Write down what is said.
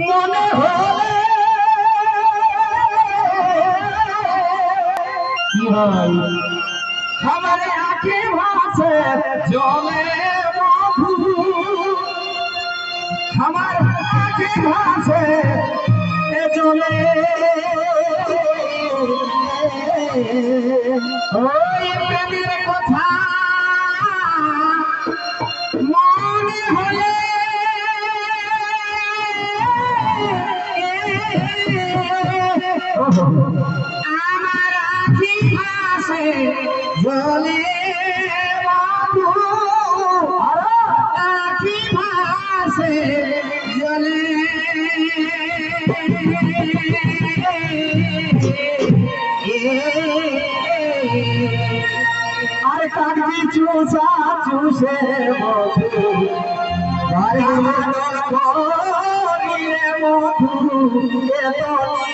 মনে হলে কি হয়? আমার আঁখে ভাসে জলে মধু। আমার আঁখে ভাসে জলে। কথা আমার ভাসে জলে আর কাগজি চুষা চুষে মধু। মাদল মধু এত